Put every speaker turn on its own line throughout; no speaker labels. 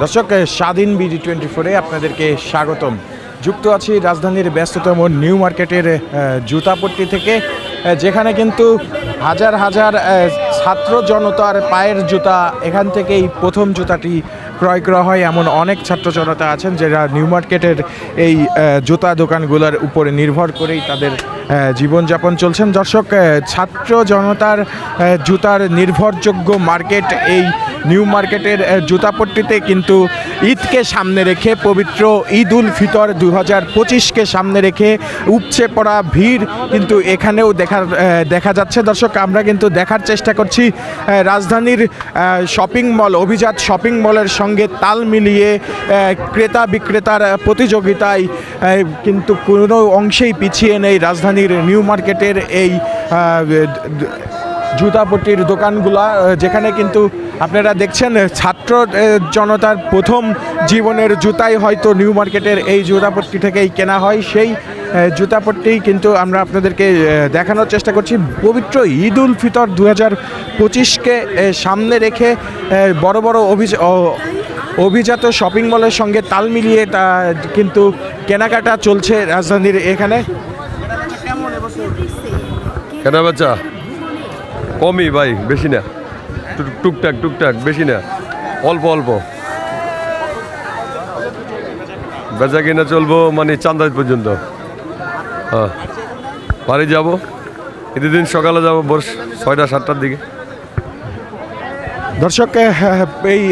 দর্শক স্বাধীন BD twenty ফোরে আপনাদেরকে স্বাগতম। যুক্ত আছি রাজধানীর ব্যস্ততম নিউ মার্কেটের জুতাপট্টি থেকে যেখানে কিন্তু হাজার হাজার ছাত্র জনতার পায়ের জুতা, এখান থেকেই প্রথম জুতাটি ক্রয় করা হয়। এমন অনেক ছাত্র জনতা আছেন যারা নিউ মার্কেটের এই জুতা দোকানগুলোর উপরে নির্ভর করেই তাদের জীবনযাপন চলছেন। দর্শক ছাত্র জনতার জুতার নির্ভরযোগ্য মার্কেট এই নিউ মার্কেটের জুতাপট্টিতে কিন্তু ঈদকে সামনে রেখে, পবিত্র ঈদ উল ফিতর দু হাজার পঁচিশকে সামনে রেখে উপচে পড়া ভিড় কিন্তু এখানেও দেখার দেখা যাচ্ছে। দর্শক, আমরা কিন্তু দেখার চেষ্টা করছি। আহ, রাজধানীর শপিং মল অভিজাত শপিং মলের সঙ্গে তাল মিলিয়ে ক্রেতা বিক্রেতার প্রতিযোগিতায় কিন্তু কোনো অংশেই পিছিয়ে নেই রাজধানীর নিউ মার্কেটের এই জুতাপট্টির দোকানগুলা যেখানে কিন্তু আপনারা দেখছেন ছাত্র জনতার প্রথম জীবনের জুতাই হয়তো নিউ মার্কেটের এই জুতাপট্টি থেকেই কেনা হয়। সেই জুতাপট্টি কিন্তু আমরা আপনাদেরকে দেখানোর চেষ্টা করছি। পবিত্র ঈদ উল ফিতর দু হাজার পঁচিশকে সামনে রেখে বড় বড় অভিজ অভিজাত শপিং মলের সঙ্গে তাল মিলিয়ে তা, কিন্তু কেনাকাটা চলছে রাজধানীর এখানে।
কেন বাচ্চা কমই ভাই, বেশি না। টুক- টুকটাক টুকটাক, বেশি না। অল্প অল্প। বেচা কিনা চলবো মানে চান্দাজ পর্যন্ত। হ্যাঁ। বাড়ি যাব। ঈদের দিন সকালে যাব বর্ষ ছয়টা, সাতটার দিকে।
দর্শক এই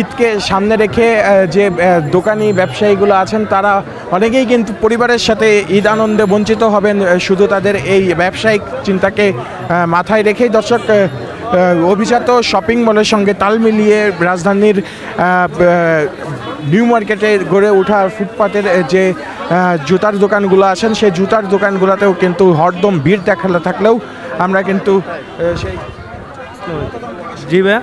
ঈদকে সামনে রেখে যে দোকানি ব্যবসায়ীগুলো আছেন, তারা অনেকেই কিন্তু পরিবারের সাথে ঈদ আনন্দে বঞ্চিত হবেন শুধু তাদের এই ব্যবসায়িক চিন্তাকে মাথায় রেখেই। দর্শক অভিজাত শপিং মলের সঙ্গে তাল মিলিয়ে রাজধানীর নিউ মার্কেটে গড়ে ওঠা ফুটপাতের যে জুতার দোকানগুলো আছেন, সেই জুতার দোকানগুলোতেও কিন্তু হরদম ভিড় দেখালে থাকলেও আমরা কিন্তু সেই
জি ভাই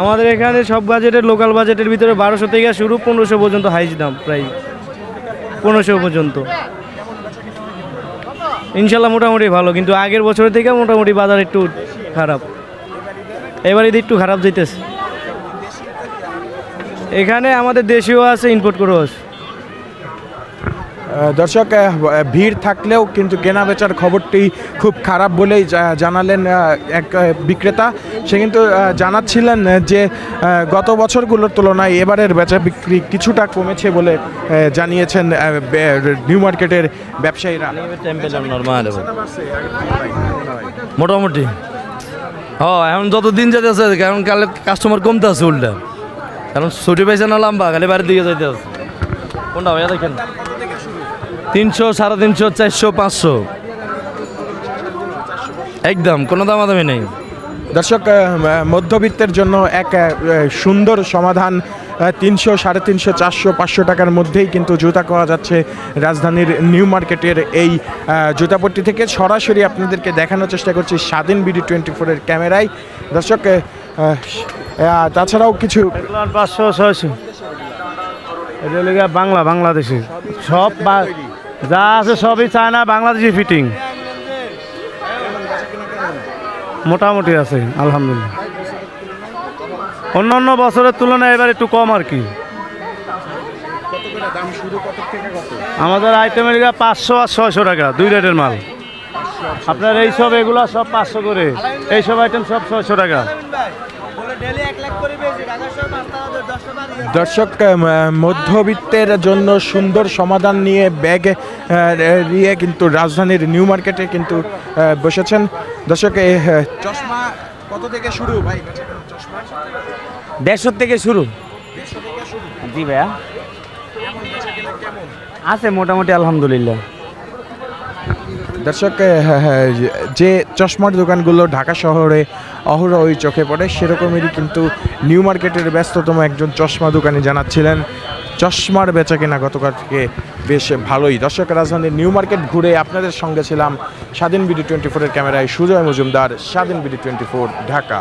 আমাদের এখানে সব বাজেটের লোকাল বাজেটের ভিতরে বারোশো থেকে শুরু পনেরোশো পর্যন্ত হাইজ দাম, প্রায় পনেরোশো পর্যন্ত। ইনশাল্লাহ মোটামুটি ভালো, কিন্তু আগের বছরের থেকে মোটামুটি বাজার একটু খারাপ। এবার ঈদ একটু খারাপ যেতেছে এখানে আমাদের দেশীয় আছে ইম্পোর্ট করেও আছে
দর্শক ভিড় থাকলেও কিন্তু কেনা বেচার খবরটি খুব খারাপ বলেই জানালেন এক বিক্রেতা। সে কিন্তু জানাচ্ছিলেন যে গত বছরগুলোর তুলনায় এবারের বেচা বিক্রি কিছুটা কমেছে বলে জানিয়েছেন নিউ মার্কেটের ব্যবসায়ীরা।
মোটামুটি। হ্যাঁ এখন যত দিন যেতেছে কারণ কালে কাস্টমার কমতে আছে উল্টা। কারণ ছুটি পাইছে না লম্বা, খালি বাড়ির দিকে যাইতে আছে। কোনটা ভাইয়া দেখেন? তিনশো সাড়ে তিনশো চারশো পাঁচশো। একদম কোনো দামাদামি নেই।
দর্শক মধ্যবিত্তের জন্য এক সুন্দর সমাধান তিনশো সাড়ে তিনশো চারশো পাঁচশো টাকার মধ্যেই কিন্তু জুতা পাওয়া যাচ্ছে রাজধানীর নিউ মার্কেটের এই জুতাপট্টি থেকে। সরাসরি আপনাদেরকে দেখানোর চেষ্টা করছি স্বাধীন বিডি টোয়েন্টি ফোরের ক্যামেরায়। দর্শক তাছাড়াও কিছু
পাঁচশো ছয়শো। বাংলা বাংলাদেশি সব যা আছে সবই চায়না, বাংলাদেশি ফিটিং মোটামুটি আছে, আলহামদুলিল্লাহ। অন্য অন্য বছরের তুলনায় এবার একটু কম আর কি। আমাদের আইটেমের পাঁচশো আর ছয়শো টাকা, দুই রেটের মাল। আপনার এই সব এগুলা সব পাঁচশো করে। এই সব আইটেম সব ছয়শো টাকা।
দর্শক মধ্যবিত্তের জন্য সুন্দর সমাধান নিয়ে ব্যাগ নিয়ে কিন্তু রাজধানীর নিউ মার্কেটে কিন্তু বসেছেন। দর্শক চশমা কত থেকে শুরু? ভাই চশমা?
দেড়শো থেকে শুরু। জি ভাইয়া। আছে মোটামুটি আলহামদুলিল্লাহ।
দর্শক হ্যাঁ, হ্যাঁ, যে চশমার দোকানগুলো ঢাকা শহরে অহরহই চোখে পড়ে সেরকমেরই কিন্তু নিউ মার্কেটের ব্যস্ততম একজন চশমা দোকানি জানাচ্ছিলেন চশমার বেচা কেনা গতকাল থেকে বেশ ভালোই। দর্শক রাজধানীর নিউ মার্কেট ঘুরে আপনাদের সঙ্গে ছিলাম স্বাধীন বিডি টোয়েন্টি ফোরের ক্যামেরায় সুজয় মজুমদার স্বাধীন বিডি টোয়েন্টি ফোর ঢাকা।